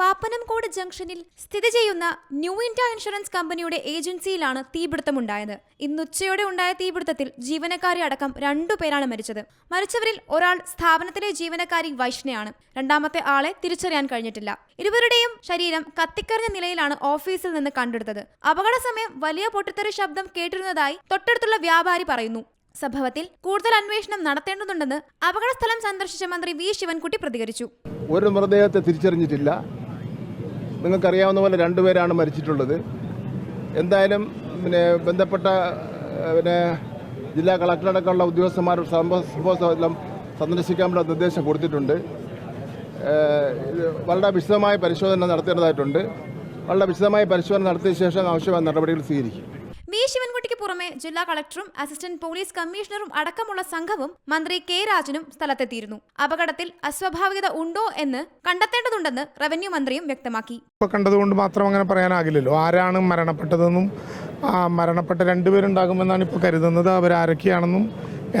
പാപ്പനംകോട് ജംഗ്ഷനിൽ സ്ഥിതി ചെയ്യുന്ന ന്യൂ ഇന്ത്യ ഇൻഷുറൻസ് കമ്പനിയുടെ ഏജൻസിയിലാണ് തീപിടുത്തമുണ്ടായത്. ഇന്നുച്ചയോടെ ഉണ്ടായ തീപിടുത്തത്തിൽ ജീവനക്കാരി അടക്കം രണ്ടുപേരാണ് മരിച്ചത്. മരിച്ചവരിൽ ഒരാൾ സ്ഥാപനത്തിലെ ജീവനക്കാരി വൈഷ്ണയാണ്. രണ്ടാമത്തെ ആളെ തിരിച്ചറിയാൻ കഴിഞ്ഞിട്ടില്ല. ഇരുവരുടെയും ശരീരം കത്തിക്കറിഞ്ഞ നിലയിലാണ് ഓഫീസിൽ നിന്ന് കണ്ടെടുത്തത്. അപകട സമയം വലിയ പൊട്ടിത്തെറി ശബ്ദം കേട്ടിരുന്നതായി തൊട്ടടുത്തുള്ള വ്യാപാരി പറയുന്നു. സംഭവത്തിൽ കൂടുതൽ അന്വേഷണം നടത്തേണ്ടതുണ്ടെന്ന് അപകടസ്ഥലം സന്ദർശിച്ച മന്ത്രി വി. ശിവൻകുട്ടി പ്രതികരിച്ചു. ഒരു മൃതദേഹത്തെ തിരിച്ചറിഞ്ഞിട്ടില്ല. നിങ്ങൾക്കറിയാവുന്ന പോലെ രണ്ടുപേരാണ് മരിച്ചിട്ടുള്ളത്. എന്തായാലും പിന്നെ ബന്ധപ്പെട്ട പിന്നെ ജില്ലാ കളക്ടറടക്കമുള്ള ഉദ്യോഗസ്ഥന്മാർ സംഭവ സ്ഥലം സന്ദർശിക്കാനുള്ള നിർദ്ദേശം കൊടുത്തിട്ടുണ്ട്. വളരെ വിശദമായ പരിശോധന നടത്തേണ്ടതായിട്ടുണ്ട്. വളരെ വിശദമായ പരിശോധന നടത്തിയ ശേഷം ആവശ്യമായ നടപടികൾ സ്വീകരിക്കും. പുറമെ ജില്ലാ കളക്ടറും അസിസ്റ്റന്റ് പോലീസ് കമ്മീഷണറും അടക്കമുള്ള സംഘവും മന്ത്രി കെ രാജനും സ്ഥലത്തെത്തിയിരുന്നു. അപകടത്തിൽ അസ്വാഭാവികത ഉണ്ടോ എന്ന് കണ്ടെത്തേണ്ടതുണ്ടെന്ന് റവന്യൂ മന്ത്രിയും വ്യക്തമാക്കി. കണ്ടതുകൊണ്ട് മാത്രം അങ്ങനെ പറയാനാകില്ലല്ലോ. ആരാണ് മരണപ്പെട്ടതെന്നും മരണപ്പെട്ട രണ്ടുപേരുണ്ടാകുമെന്നാണ് ഇപ്പോൾ കരുതുന്നത്. അവരാരൊക്കെയാണെന്നും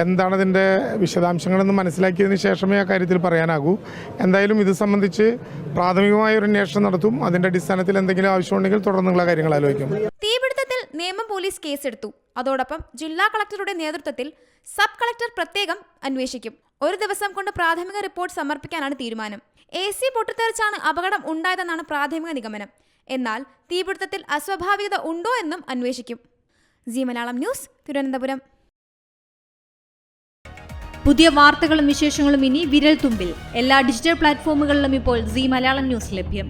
എന്താണ് അതിന്റെ വിശദാംശങ്ങളെന്ന് മനസ്സിലാക്കിയതിന് ശേഷമേ ആ കാര്യത്തിൽ പറയാനാകൂ. എന്തായാലും ഇത് സംബന്ധിച്ച് പ്രാഥമികമായ ഒരു അന്വേഷണം നടത്തും. അതിന്റെ അടിസ്ഥാനത്തിൽ എന്തെങ്കിലും ആവശ്യമുണ്ടെങ്കിൽ തുടർന്നുള്ള കാര്യങ്ങൾ ആലോചിക്കും. നേമം പോലീസ് കേസെടുത്തു. അതോടൊപ്പം ജില്ലാ കളക്ടറുടെ നേതൃത്വത്തിൽ സബ് കളക്ടർ പ്രത്യേകം അന്വേഷിക്കും. ഒരു ദിവസം കൊണ്ട് പ്രാഥമിക റിപ്പോർട്ട് സമർപ്പിക്കാനാണ് തീരുമാനം. എ സി പൊട്ടിത്തെറിച്ചാണ് അപകടം ഉണ്ടായതെന്നാണ് പ്രാഥമിക നിഗമനം. എന്നാൽ തീപിടുത്തത്തിൽ അസ്വാഭാവികത ഉണ്ടോ എന്നും അന്വേഷിക്കും. Zee Malayalam news Thiruvananthapuram. പുതിയ വാർത്തകളും വിശേഷങ്ങളും ഇനി വിരൽ തുമ്പിൽ എല്ലാ ഡിജിറ്റൽ പ്ലാറ്റ്ഫോമുകളിലും ഇപ്പോൾ സി മലയാളം ന്യൂസ് ലഭ്യം.